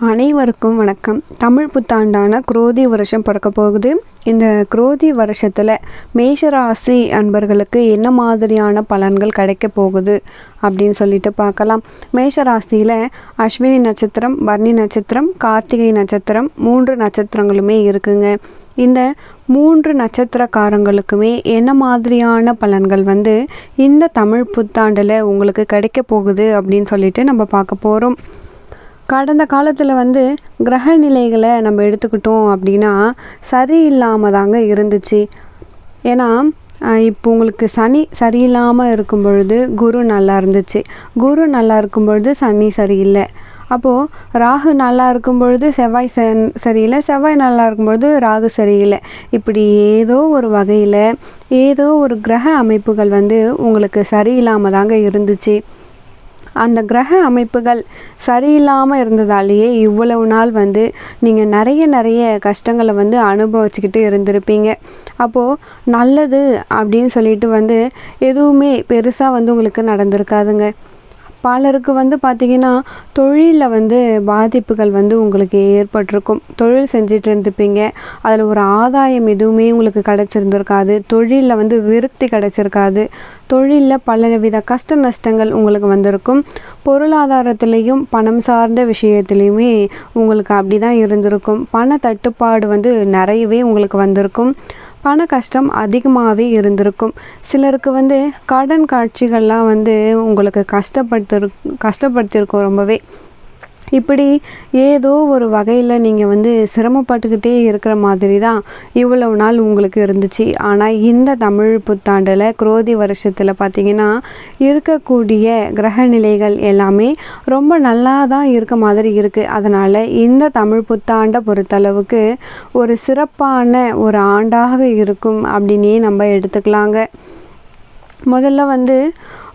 அனைவருக்கும் வணக்கம். தமிழ் புத்தாண்டான குரோதி வருஷம் பிறக்க போகுது. இந்த குரோதி வருஷத்தில் மேஷராசி அன்பர்களுக்கு என்ன மாதிரியான பலன்கள் கிடைக்க போகுது அப்படின்னு சொல்லிட்டு பார்க்கலாம். மேஷராசியில் அஸ்வினி நட்சத்திரம் பர்ணி நட்சத்திரம் கார்த்திகை நட்சத்திரம் மூன்று நட்சத்திரங்களுமே இருக்குங்க. இந்த மூன்று நட்சத்திரக்காரங்களுக்குமே என்ன மாதிரியான பலன்கள் வந்து இந்த தமிழ் புத்தாண்டில் உங்களுக்கு கிடைக்க போகுது அப்படின்னு சொல்லிட்டு நம்ம பார்க்க போகிறோம் கடந்த காலத்தில் வந்து கிரக நிலைகளை நம்ம எடுத்துக்கிட்டோம் அப்படின்னா சரியில்லாமல் தாங்க இருந்துச்சு. ஏன்னா இப்போ உங்களுக்கு சனி சரியில்லாமல் இருக்கும் பொழுது குரு நல்லா இருந்துச்சு. குரு நல்லா இருக்கும் பொழுது சனி சரியில்லை. அப்போது ராகு நல்லா இருக்கும் பொழுது செவ்வாய் சன் சரியில்லை செவ்வாய் நல்லா இருக்கும் பொழுது ராகு சரியில்லை. இப்படி ஏதோ ஒரு வகையில் ஏதோ ஒரு கிரக அமைப்புகள் வந்து உங்களுக்கு சரியில்லாமல் தாங்க இருந்துச்சு. அந்த கிரக அமைப்புகள் சரியில்லாமல் இருந்ததாலேயே இவ்வளவு நாள் வந்து நீங்கள் நிறைய நிறைய கஷ்டங்களை வந்து அனுபவிச்சுக்கிட்டு இருந்திருப்பீங்க. அப்போது நல்லது அப்படின்னு சொல்லிட்டு வந்து எதுவுமே பெருசாக வந்து உங்களுக்கு நடந்திருக்காதுங்க. பலருக்கு வந்து பார்த்திங்கன்னா தொழிலில் வந்து பாதிப்புகள் வந்து உங்களுக்கு ஏற்பட்டிருக்கும். தொழில் செஞ்சுட்டு இருந்துப்பீங்க அதில் ஒரு ஆதாயம் எதுவுமே உங்களுக்கு கிடச்சிருந்துருக்காது. தொழிலில் வந்து விருத்தி கிடச்சிருக்காது. தொழிலில் பலவித கஷ்ட நஷ்டங்கள் உங்களுக்கு வந்திருக்கும். பொருளாதாரத்திலையும் பணம் சார்ந்த விஷயத்துலையுமே உங்களுக்கு அப்படி தான் இருந்திருக்கும். பண தட்டுப்பாடு வந்து நிறையவே உங்களுக்கு வந்திருக்கும். பண கஷ்டம் அதிகமாகவே இருந்திருக்கும். சிலருக்கு வந்து கடன் காட்சிகள்லாம் வந்து உங்களுக்கு கஷ்டப்படுத்திரு கஷ்டப்படுத்தியிருக்கும் ரொம்பவே. இப்படி ஏதோ ஒரு வகையில் நீங்கள் வந்து சிரமப்பட்டுக்கிட்டே இருக்கிற மாதிரி தான் இவ்வளவு நாள் உங்களுக்கு இருந்துச்சு. ஆனால் இந்த தமிழ் புத்தாண்டில் குரோதி வருஷத்தில் பார்த்தீங்கன்னா இருக்கக்கூடிய கிரக நிலைகள் எல்லாமே ரொம்ப நல்லா தான் இருக்க மாதிரி இருக்குது அதனால் இந்த தமிழ் புத்தாண்டை பொறுத்தளவுக்கு ஒரு சிறப்பான ஒரு ஆண்டாக இருக்கும் அப்படின்னே நம்ம எடுத்துக்கலாங்க. முதல்ல வந்து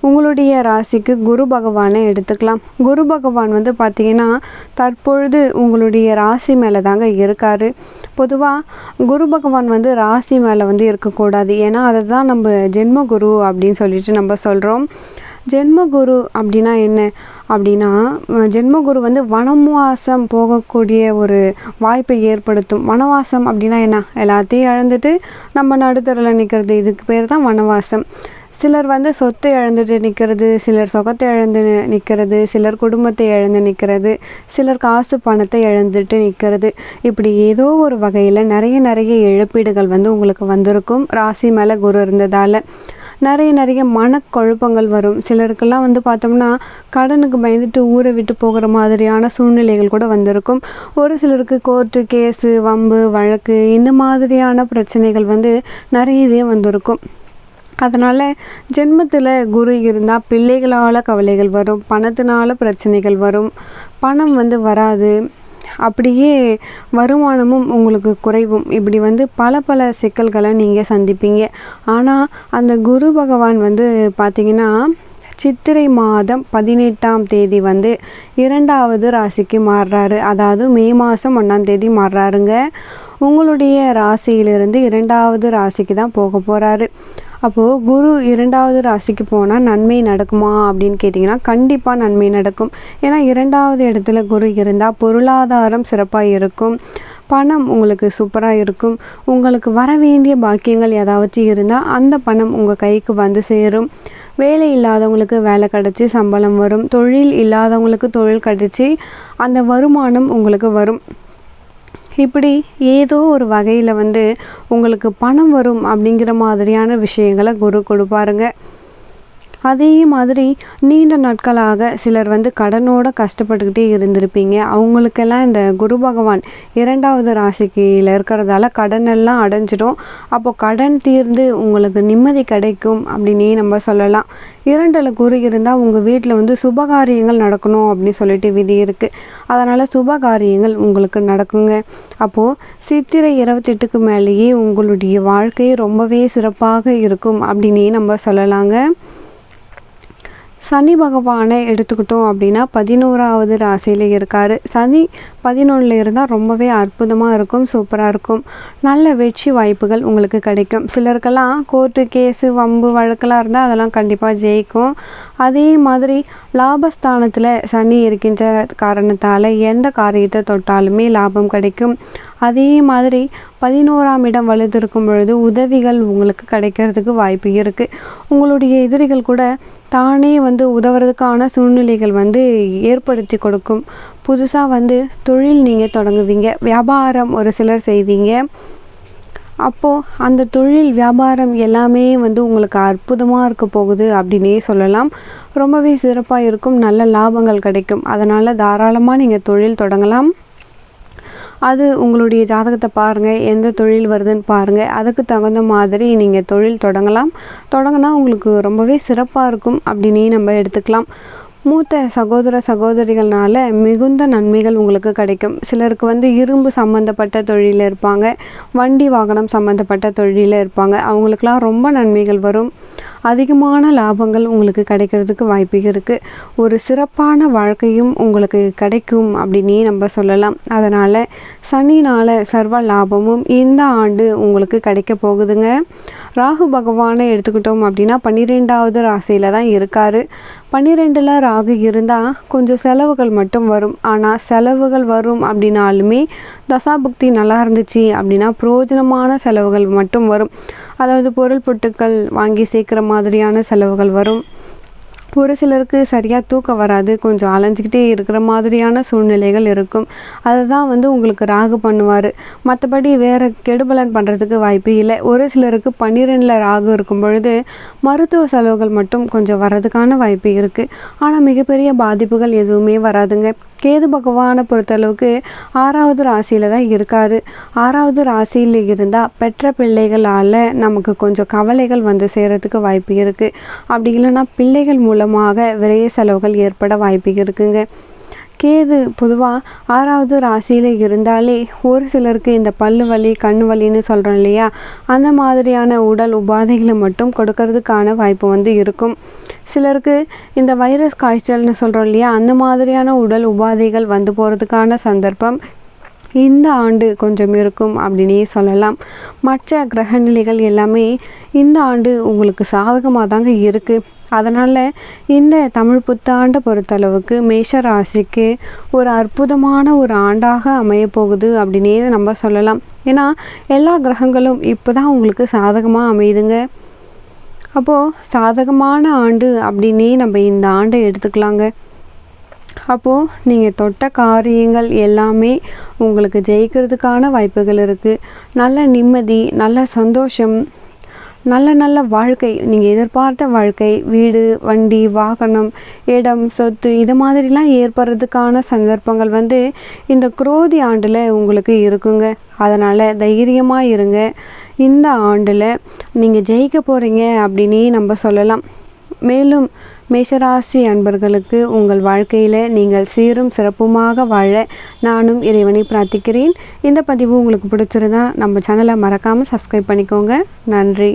உங்களுடைய ராசிக்கு குரு பகவானை எடுத்துக்கலாம். குரு பகவான் வந்து பார்த்திங்கன்னா தற்பொழுது உங்களுடைய ராசி மேலே தாங்க இருக்கார். பொதுவாக குரு பகவான் வந்து ராசி மேலே வந்து இருக்கக்கூடாது. ஏன்னா அதை தான் நம்ம ஜென்ம குரு அப்படின்னு சொல்லிட்டு நம்ம சொல்கிறோம் ஜென்மகுரு அப்படின்னா என்ன? அப்படின்னா ஜென்மகுரு வந்து வனவாசம் போகக்கூடிய ஒரு வாய்ப்பை ஏற்படுத்தும். வனவாசம் அப்படின்னா என்ன? எல்லாத்தையும் இழந்துட்டு நம்ம நடுத்தரில் நிற்கிறது இதுக்கு பேர் தான் வனவாசம். சிலர் வந்து சொத்தை இழந்துட்டு நிற்கிறது சிலர் சொகத்தை இழந்து நிற்கிறது சிலர் குடும்பத்தை இழந்து நிற்கிறது சிலர் காசு பணத்தை இழந்துட்டு நிற்கிறது இப்படி ஏதோ ஒரு வகையில் நிறைய நிறைய இழப்பீடுகள் வந்து உங்களுக்கு வந்திருக்கும். ராசி மேலே குரு இருந்ததால் நிறைய நிறைய மனக்குழப்பங்கள் வரும். சிலருக்கெல்லாம் வந்து பார்த்தோம்னா கடனுக்கு பயந்துட்டு ஊரை விட்டு போகிற மாதிரியான சூழ்நிலைகள் கூட வந்திருக்கும். ஒரு சிலருக்கு கோர்ட்டு கேஸு வம்பு வழக்கு இந்த மாதிரியான பிரச்சனைகள் வந்து நிறையவே வந்திருக்கும். அதனால் ஜென்மத்தில் குரு இருந்தால் பிள்ளைகளால் கவலைகள் வரும் பணத்தினால பிரச்சனைகள் வரும். பணம் வந்து வராது. அப்படியே வருமானமும் உங்களுக்கு குறைவும். இப்படி வந்து பல பல சிக்கல்களை நீங்கள் சந்திப்பீங்க. ஆனால் அந்த குரு பகவான் வந்து பார்த்திங்கன்னா சித்திரை மாதம் பதினெட்டாம் தேதி வந்து இரண்டாவது ராசிக்கு மாறுறாரு. அதாவது மே மாதம் ஒன்றாம் தேதி மாறுறாருங்க. உங்களுடைய ராசியிலிருந்து இரண்டாவது ராசிக்கு தான் போக போகிறாரு அப்போது குரு இரண்டாவது ராசிக்கு போனால் நன்மை நடக்குமா அப்படின்னு கேட்டிங்கன்னா கண்டிப்பாக நன்மை நடக்கும். ஏன்னா இரண்டாவது இடத்துல குரு இருந்தால் பொருளாதாரம் சிறப்பாக இருக்கும். பணம் உங்களுக்கு சூப்பராக இருக்கும். உங்களுக்கு வர வேண்டிய பாக்கியங்கள் ஏதாச்சும் இருந்தால் அந்த பணம் உங்கள் கைக்கு வந்து சேரும். வேலை இல்லாதவங்களுக்கு வேலை கிடச்சி சம்பளம் வரும். தொழில் இல்லாதவங்களுக்கு தொழில் கிடச்சி அந்த வருமானம் உங்களுக்கு வரும். இப்படி ஏதோ ஒரு வகையில் வந்து உங்களுக்கு பணம் வரும் அப்படிங்கிற மாதிரியான விஷயங்களை குரு கொடுப்பாருங்க. அதே மாதிரி நீண்ட நாட்களாக சிலர் வந்து கடனோட கஷ்டப்பட்டுக்கிட்டே இருந்திருப்பீங்க. அவங்களுக்கெல்லாம் இந்த குரு பகவான் இரண்டாவது ராசிக்கையில் இருக்கிறதால கடன் எல்லாம் அடைஞ்சிடும். அப்போ கடன் தீர்ந்து உங்களுக்கு நிம்மதி கிடைக்கும் அப்படின்னே நம்ம சொல்லலாம். இரண்டில் குரு இருந்தால் உங்கள் வீட்டில் வந்து சுபகாரியங்கள் நடக்கணும் அப்படின்னு சொல்லிட்டு விதி இருக்குது அதனால் சுபகாரியங்கள் உங்களுக்கு நடக்குங்க. அப்போது சித்திரை இருபத்தெட்டுக்கு மேலேயே உங்களுடைய வாழ்க்கை ரொம்பவே சிறப்பாக இருக்கும் அப்படின்னே நம்ம சொல்லலாங்க. சனி பகவானை எடுத்துக்கிட்டோம் அப்படின்னா பதினோராவது ராசியில் இருக்கார். சனி பதினொன்றில் இருந்தால் ரொம்பவே அற்புதமாக இருக்கும் சூப்பராக இருக்கும். நல்ல வெற்றி வாய்ப்புகள் உங்களுக்கு கிடைக்கும். சிலருக்கெல்லாம் கோர்ட்டு கேஸு வம்பு வழக்கெல்லாம் இருந்தால் அதெல்லாம் கண்டிப்பாக ஜெயிக்கும். அதே மாதிரி லாபஸ்தானத்தில் சனி இருக்கின்ற காரணத்தால் எந்த காரியத்தை தொட்டாலுமே லாபம் கிடைக்கும். அதே மாதிரி பதினோராம் இடம் வலுத்திருக்கும் பொழுது உதவிகள் உங்களுக்கு கிடைக்கிறதுக்கு வாய்ப்பு இருக்குது உங்களுடைய எதிரிகள் கூட தானே வந்து உதவுறதுக்கான சூழ்நிலைகள் வந்து ஏற்படுத்தி கொடுக்கும். புதுசாக வந்து தொழில் நீங்கள் தொடங்குவீங்க. வியாபாரம் ஒரு சிலர் செய்வீங்க. அப்போது அந்த தொழில் வியாபாரம் எல்லாமே வந்து உங்களுக்கு அற்புதமாக இருக்க போகுது அப்படின்னே சொல்லலாம். ரொம்பவே சிறப்பாக இருக்கும். நல்ல லாபங்கள் கிடைக்கும். அதனால் தாராளமாக நீங்கள் தொழில் தொடங்கலாம். அது உங்களுடைய ஜாதகத்தை பாருங்கள் எந்த தொழில் வருதுன்னு பாருங்கள் அதுக்கு தகுந்த மாதிரி நீங்கள் தொழில் தொடங்கலாம். தொடங்கினா உங்களுக்கு ரொம்பவே சிறப்பாக இருக்கும் அப்படின்னே நம்ம எடுத்துக்கலாம். மூத்த சகோதர சகோதரிகள்னால மிகுந்த நன்மைகள் உங்களுக்கு கிடைக்கும். சிலருக்கு வந்து இரும்பு சம்மந்தப்பட்ட தொழிலில் இருப்பாங்க வண்டி வாகனம் சம்மந்தப்பட்ட தொழிலில் இருப்பாங்க. அவங்களுக்கெல்லாம் ரொம்ப நன்மைகள் வரும். அதிகமான லாபங்கள் உங்களுக்கு கிடைக்கிறதுக்கு வாய்ப்பு இருக்குது ஒரு சிறப்பான வாழ்க்கையும் உங்களுக்கு கிடைக்கும் அப்படின்னே நம்ம சொல்லலாம். அதனால் சனினால் சர்வ லாபமும் இந்த ஆண்டு உங்களுக்கு கிடைக்க போகுதுங்க. ராகு பகவானை எடுத்துக்கிட்டோம் அப்படின்னா பன்னிரெண்டாவது ராசியில் தான் இருக்கார். பன்னிரெண்டில் ராகு இருந்தால் கொஞ்சம் செலவுகள் மட்டும் வரும். ஆனால் செலவுகள் வரும் அப்படின்னாலுமே தசாபுக்தி நல்லா இருந்துச்சு அப்படின்னா பிரயோஜனமான செலவுகள் மட்டும் வரும். அதாவது பொருள் பொட்டுக்கள் வாங்கி சேர்க்குற மாதிரியான செலவுகள் வரும். ஒரு சிலருக்கு சரியாக தூக்கம் வராது கொஞ்சம் அலைஞ்சிக்கிட்டே இருக்கிற மாதிரியான சூழ்நிலைகள் இருக்கும். அதுதான் வந்து உங்களுக்கு ராகு பண்ணுவார். மற்றபடி வேறு கெடுபலன் பண்ணுறதுக்கு வாய்ப்பு இல்லை. ஒரு சிலருக்கு பன்னிரெண்டில் ராகு இருக்கும் பொழுது மருத்துவ செலவுகள் மட்டும் கொஞ்சம் வர்றதுக்கான வாய்ப்பு இருக்குது ஆனால் மிகப்பெரிய பாதிப்புகள் எதுவுமே வராதுங்க. கேது பகவானை பொறுத்தளவுக்கு ஆறாவது ராசியில் தான் இருக்கார். ஆறாவது ராசியில் இருந்தால் பெற்ற பிள்ளைகளால் நமக்கு கொஞ்சம் கவலைகள் வந்து சேரத்துக்கு வாய்ப்பு இருக்குது அப்படி இல்லைன்னா பிள்ளைகள் மூலமாக விரைய செலவுகள் ஏற்பட வாய்ப்பு இருக்குங்க. கேது பொதுவாக ஆறாவது ராசியில் இருந்தாலே ஒரு சிலருக்கு இந்த பல்லு வலி கண் வலின்னு சொல்கிறோம் இல்லையா? அந்த மாதிரியான உடல் உபாதைகளை மட்டும் கொடுக்கறதுக்கான வாய்ப்பு வந்து இருக்கும். சிலருக்கு இந்த வைரஸ் காய்ச்சல்னு சொல்கிறோம் இல்லையா? அந்த மாதிரியான உடல் உபாதைகள் வந்து போகிறதுக்கான சந்தர்ப்பம் இந்த ஆண்டு கொஞ்சம் இருக்கும் அப்படின்னே சொல்லலாம். மற்ற கிரகநிலைகள் எல்லாமே இந்த ஆண்டு உங்களுக்கு சாதகமாக தாங்க இருக்குது அதனால் இந்த தமிழ் புத்தாண்டை பொறுத்தளவுக்கு மேஷ ராசிக்கு ஒரு அற்புதமான ஒரு ஆண்டாக அமையப்போகுது அப்படின்னே நம்ம சொல்லலாம். ஏன்னா எல்லா கிரகங்களும் இப்போ தான் உங்களுக்கு சாதகமாக அமையுதுங்க. அப்போது சாதகமான ஆண்டு அப்படின்னே நம்ம இந்த ஆண்டை எடுத்துக்கலாங்க. அப்போது நீங்கள் தொட்ட காரியங்கள் எல்லாமே உங்களுக்கு ஜெயிக்கிறதுக்கான வாய்ப்புகள் இருக்குது நல்ல நிம்மதி நல்ல சந்தோஷம் நல்ல நல்ல வாழ்க்கை நீங்கள் எதிர்பார்த்த வாழ்க்கை வீடு வண்டி வாகனம் இடம் சொத்து இது மாதிரிலாம் ஏற்படுறதுக்கான சந்தர்ப்பங்கள் வந்து இந்த குரோதி ஆண்டில் உங்களுக்கு இருக்குங்க. அதனால் தைரியமாக இருங்க. இந்த ஆண்டில் நீங்கள் ஜெயிக்க போகிறீங்க அப்படின்னே நம்ம சொல்லலாம். மேலும் மேஷராசி அன்பர்களுக்கு உங்கள் வாழ்க்கையில் நீங்கள் சீரும் சிறப்புமாக வாழ நானும் இறைவனை பிரார்த்திக்கிறேன். இந்த பதிவு உங்களுக்கு பிடிச்சிருந்தா நம்ம சேனலை மறக்காமல் சப்ஸ்கிரைப் பண்ணிக்கோங்க. நன்றி.